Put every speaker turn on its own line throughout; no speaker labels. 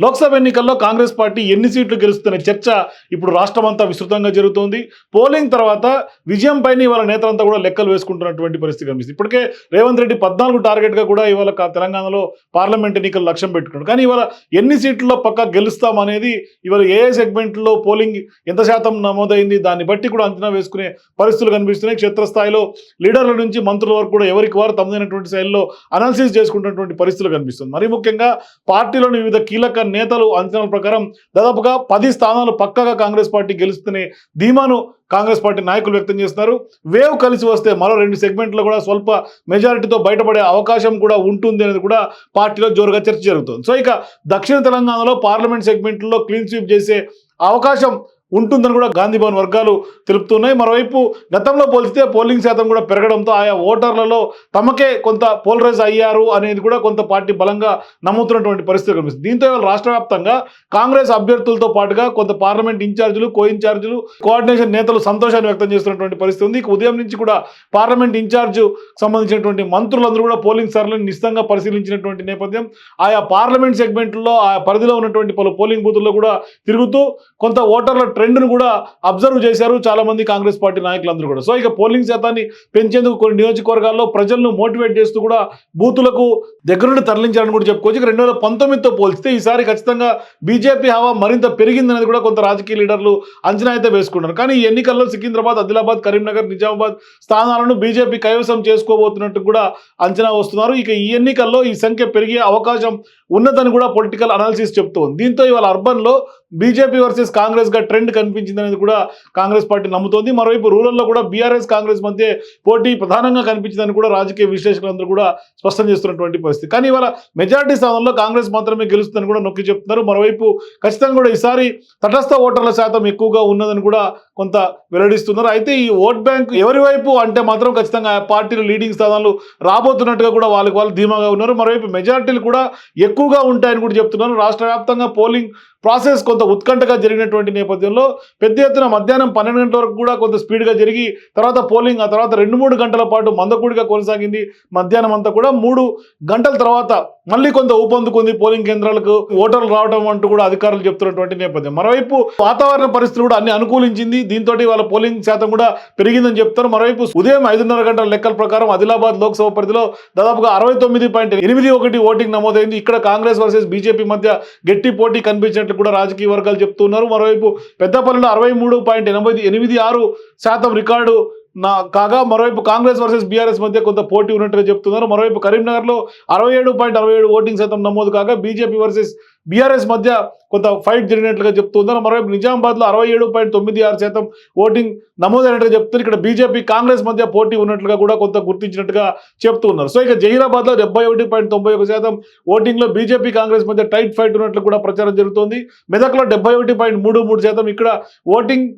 లోక్సభ ఎన్నికల్లో కాంగ్రెస్ పార్టీ ఎన్ని సీట్లు గెలుస్తున్న చర్చ ఇప్పుడు రాష్ట్రమంతా విస్తృతంగా జరుగుతోంది. పోలింగ్ తర్వాత విజయం పైన ఇవాళ నేతలంతా కూడా లెక్కలు వేసుకుంటున్నటువంటి పరిస్థితి కనిపిస్తుంది. ఇప్పటికే రేవంత్ రెడ్డి పద్నాలుగు టార్గెట్గా కూడా ఇవాళ తెలంగాణలో పార్లమెంట్ ఎన్నికలు లక్ష్యం పెట్టుకున్నాడు. కానీ ఇవాళ ఎన్ని సీట్లలో పక్క గెలుస్తామనేది ఇవాళ ఏ ఏ సెగ్మెంట్లో పోలింగ్ ఎంత శాతం నమోదైంది దాన్ని బట్టి కూడా అంచనా వేసుకునే పరిస్థితులు కనిపిస్తున్నాయి. క్షేత్రస్థాయిలో లీడర్ల నుంచి మంత్రుల వరకు కూడా ఎవరికి వారు తమదైనటువంటి శైలిలో అనాలిసిస్ చేసుకుంటున్నటువంటి పరిస్థితులు కనిపిస్తుంది. మరి ముఖ్యంగా పార్టీలోని వివిధ కీలక నేతలు అంచనాల ప్రకారం దాదాపుగా పది స్థానాలు పక్కగా కాంగ్రెస్ పార్టీ గెలుస్తూనే ధీమాను కాంగ్రెస్ పార్టీ నాయకులు వ్యక్తం చేస్తున్నారు. వేవ్ కలిసి వస్తే మరో రెండు సెగ్మెంట్లో కూడా స్వల్ప మెజారిటీతో బయటపడే అవకాశం కూడా ఉంటుంది అనేది కూడా పార్టీలో జోరుగా చర్చ జరుగుతుంది. సో ఇక దక్షిణ తెలంగాణలో పార్లమెంట్ సెగ్మెంట్లో క్లీన్ స్వీప్ చేసే అవకాశం ఉంటుందని కూడా గాంధీభవన్ వర్గాలు తెలుపుతున్నాయి. మరోవైపు గతంలో పోలిస్తే పోలింగ్ శాతం కూడా పెరగడంతో ఆయా ఓటర్లలో తమకే కొంత పోలరైజ్ అయ్యారు అనేది కూడా కొంత పార్టీ బలంగా నమ్ముతున్నటువంటి పరిస్థితి కనిపిస్తుంది. దీంతో రాష్ట్ర వ్యాప్తంగా కాంగ్రెస్ అభ్యర్థులతో పాటుగా కొంత పార్లమెంట్ ఇన్ఛార్జీలు కో ఇన్ఛార్జీలు కోఆర్డినేషన్ నేతలు సంతోషాన్ని వ్యక్తం చేస్తున్నటువంటి పరిస్థితి ఉంది. ఇక ఉదయం నుంచి కూడా పార్లమెంట్ ఇన్ఛార్జ్ సంబంధించినటువంటి మంత్రులందరూ కూడా పోలింగ్ సర్లను నిశ్చితంగా పరిశీలించినటువంటి నేపథ్యం ఆయా పార్లమెంట్ సెగ్మెంట్లో ఆ పరిధిలో ఉన్నటువంటి పలు పోలింగ్ బూతుల్లో కూడా తిరుగుతూ కొంత ఓటర్ల ట్రెండ్ను కూడా అబ్జర్వ్ చేశారు చాలామంది కాంగ్రెస్ పార్టీ నాయకులందరూ కూడా. సో ఇక పోలింగ్ శాతాన్ని పెంచేందుకు కొన్ని నియోజకవర్గాల్లో ప్రజలను మోటివేట్ చేస్తూ కూడా బూతులకు దగ్గరుండి తరలించారని కూడా చెప్పుకోవచ్చు. ఇక రెండు వేల పంతొమ్మిదితో పోల్చితే ఈసారి ఖచ్చితంగా బీజేపీ హవా మరింత పెరిగిందనేది కూడా కొంత రాజకీయ లీడర్లు అంచనా అయితే వేసుకున్నారు. కానీ ఈ ఎన్నికల్లో సికింద్రాబాద్ ఆదిలాబాద్ కరీంనగర్ నిజామాబాద్ స్థానాలను బీజేపీ కైవసం చేసుకోబోతున్నట్టు కూడా అంచనా వస్తున్నారు. ఇక ఈ ఎన్నికల్లో ఈ సంఖ్య పెరిగే అవకాశం ఉన్నదని కూడా పొలిటికల్ అనాలిసిస్ చెప్తోంది. దీంతో ఇవాళ అర్బన్లో బీజేపీ వర్సెస్ కాంగ్రెస్గా ట్రెండ్ కనిపించింది అనేది కూడా కాంగ్రెస్ పార్టీ నమ్ముతోంది. మరోవైపు రూరల్లో కూడా బీఆర్ఎస్ కాంగ్రెస్ మధ్య పోటీ ప్రధానంగా కనిపించిందని కూడా రాజకీయ విశ్లేషకులందరూ కూడా స్పష్టం చేస్తున్నటువంటి పరిస్థితి. కానీ ఇవాళ మెజార్టీ స్థానంలో కాంగ్రెస్ మాత్రమే గెలుస్తుందని కూడా నొక్కి చెప్తున్నారు. మరోవైపు ఖచ్చితంగా కూడా ఈసారి తటస్థ ఓటర్ల శాతం ఎక్కువగా ఉన్నదని కూడా కొంత వెల్లడిస్తున్నారు. అయితే ఈ ఓట్ బ్యాంక్ ఎవరి వైపు అంటే మాత్రం ఖచ్చితంగా ఆ పార్టీలు లీడింగ్ స్థానాలు రాబోతున్నట్టుగా కూడా వాళ్ళకి వాళ్ళు ధీమాగా ఉన్నారు. మరోవైపు మెజార్టీలు కూడా ఎక్కువగా ఉంటాయని కూడా చెప్తున్నారు. రాష్ట్ర వ్యాప్తంగా పోలింగ్ ప్రాసెస్ కొంత ఉత్కంఠగా జరిగినటువంటి నేపథ్యంలో పెద్ద ఎత్తున మధ్యాహ్నం పన్నెండు గంటల వరకు కూడా కొంత స్పీడ్గా జరిగి తర్వాత పోలింగ్ ఆ తర్వాత రెండు మూడు గంటల పాటు మందకూడిగా కొనసాగింది. మధ్యాహ్నం అంతా కూడా మూడు గంటల తర్వాత మళ్ళీ కొంత ఊపందుకుంది పోలింగ్ కేంద్రాలకు ఓటర్లు రావడం అంటూ కూడా అధికారులు చెప్తున్నటువంటి నేపథ్యం. మరోవైపు వాతావరణ పరిస్థితులు కూడా అన్ని అనుకూలించింది. దీంతో వాళ్ళ పోలింగ్ శాతం కూడా పెరిగిందని చెప్తారు. మరోవైపు ఉదయం ఐదున్నర గంటల లెక్కల ప్రకారం ఆదిలాబాద్ లోక్సభ పరిధిలో దాదాపుగా అరవై తొమ్మిది పాయింట్ ఎనిమిది ఒకటి ఓటింగ్ నమోదైంది. ఇక్కడ కాంగ్రెస్ వర్సెస్ బీజేపీ మధ్య గట్టి పోటీ కనిపించినట్లు కూడా రాజకీయ వర్గాలు చెప్తున్నారు. మరోవైపు పెద్దపల్లిలో అరవై మూడు పాయింట్ ఎనభై ఎనిమిది ఆరు శాతం రికార్డు నా కాగా మరోవైపు కాంగ్రెస్ వర్సెస్ బీఆర్ఎస్ మధ్య కొంత పోటీ ఉన్నట్టుగా చెప్తున్నారు. మరోవైపు కరీంనగర్లో అరవై ఏడు పాయింట్ అరవై ఏడు ఓటింగ్ శాతం నమోదు కాగా బీజేపీ వర్సెస్ బీఆర్ఎస్ మధ్య కొంత ఫైట్ జరిగినట్లుగా చెప్తుందని మరోవైపు నిజామాబాద్లో అరవై ఏడు పాయింట్ తొమ్మిది ఆరు శాతం ఓటింగ్ నమోదైనట్టుగా చెప్తున్నారు. ఇక్కడ బీజేపీ కాంగ్రెస్ మధ్య పోటీ ఉన్నట్లుగా కూడా కొంత గుర్తించినట్టుగా చెప్తున్నారు. సో ఇక జహీరాబాద్లో డెబ్బై ఒకటి పాయింట్ తొంభై ఒక శాతం ఓటింగ్లో బీజేపీ కాంగ్రెస్ మధ్య టైట్ ఫైట్ ఉన్నట్లు కూడా ప్రచారం జరుగుతోంది. మెదక్లో డెబ్బై ఒకటి పాయింట్ మూడు మూడు శాతం ఇక్కడ ఓటింగ్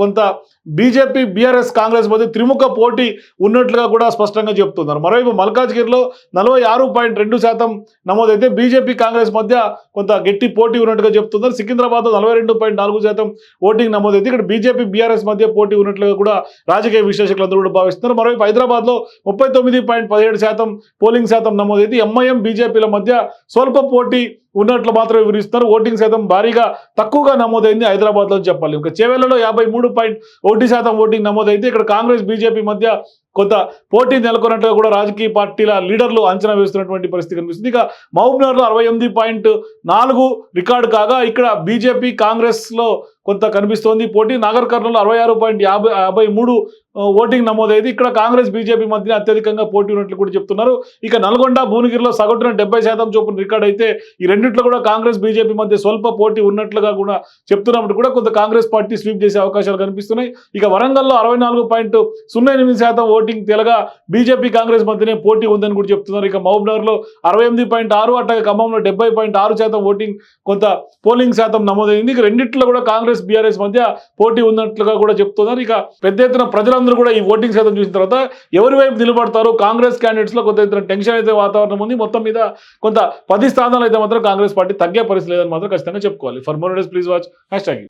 కొంత బీజేపీ బీఆర్ఎస్ కాంగ్రెస్ మధ్య త్రిముఖ పోటీ ఉన్నట్లుగా కూడా స్పష్టంగా చెప్తున్నారు. మరోవైపు మల్కాజ్గిరిలో నలభై ఆరు పాయింట్ రెండు శాతం నమోదైతే బీజేపీ కాంగ్రెస్ మధ్య కొంత గట్టి పోటీ ఉన్నట్టుగా చెప్తున్నారు. సికింద్రాబాద్ నలభై రెండు పాయింట్ నాలుగు శాతం ఓటింగ్ నమోదైతే ఇక్కడ బీజేపీ బీఆర్ఎస్ మధ్య పోటీ ఉన్నట్లుగా కూడా రాజకీయ విశ్లేషకులందరూ కూడా భావిస్తున్నారు. మరోవైపు హైదరాబాద్లో ముప్పై తొమ్మిది పాయింట్ పదిహేడు శాతం పోలింగ్ శాతం నమోదైతే ఎంఐఎం బీజేపీల మధ్య స్వల్ప పోటీ ఉన్నట్లు మాత్రమే వివరిస్తున్నారు. ఓటింగ్ శాతం భారీగా తక్కువగా నమోదైంది హైదరాబాద్లో లో చెప్పాలి. ఇంకా చేవెళ్ళలో యాభై మూడు పాయింట్ ఒకటి శాతం ఓటింగ్ నమోదైతే ఇక్కడ కాంగ్రెస్ బీజేపీ మధ్య కొంత పోటీ నెలకొన్నట్టుగా కూడా రాజకీయ పార్టీల లీడర్లు అంచనా వేస్తున్నటువంటి పరిస్థితి కనిపిస్తుంది. ఇక మహబూబ్నగర్లో అరవై ఎనిమిది పాయింట్ నాలుగు రికార్డు కాగా ఇక్కడ బీజేపీ కాంగ్రెస్లో కొంత కనిపిస్తోంది. పోటీ నాగర్ కర్నూలు అరవై ఆరు పాయింట్ యాభై యాభై మూడు ఓటింగ్ నమోదైంది. ఇక్కడ కాంగ్రెస్ బీజేపీ మధ్య అత్యధికంగా పోటీ ఉన్నట్లు కూడా చెప్తున్నారు. ఇక నల్గొండ భువనగిరిలో సగటున డెబ్బై శాతం చొప్పున రికార్డ్ అయితే ఈ రెండిట్లో కూడా కాంగ్రెస్ బీజేపీ మధ్య స్వల్ప పోటీ ఉన్నట్లుగా కూడా చెప్తున్నప్పుడు కూడా కొంత కాంగ్రెస్ పార్టీ స్వీప్ చేసే అవకాశాలు కనిపిస్తున్నాయి. ఇక వరంగల్లో అరవై నాలుగు పాయింట్ సున్నా ఎనిమిది శాతం ఓటింగ్ తెలగా బీజేపీ కాంగ్రెస్ మధ్యనే పోటీ ఉందని కూడా చెప్తున్నారు. ఇక మహబూబ్నగర్లో అరవై ఎనిమిది పాయింట్ ఆరు అట్లాగే ఖమ్మంలో డెబ్బై పాయింట్ ఆరు శాతం ఓటింగ్ కొంత పోలింగ్ శాతం నమోదైంది. ఇక రెండింటిలో కూడా కాంగ్రెస్ బీఆర్ఎస్ మధ్య పోటీ ఉన్నట్లుగా కూడా చెప్తున్నారు. ఇక పెద్ద ఎత్తున ప్రజలందరూ కూడా ఈ ఓటింగ్ శాతం చూసిన తర్వాత ఎవరి వైపు నిలబడతారు కాంగ్రెస్ క్యాండిడేట్స్లో కొంత టెన్షన్ అయితే వాతావరణం ఉంది. మొత్తం మీద కొంత పది స్థానాలు అయితే మాత్రం కాంగ్రెస్ పార్టీ తగ్గే పరిస్థితి లేదని మాత్రం ఖచ్చితంగా చెప్పుకోవాలి. For more days please watch hashtag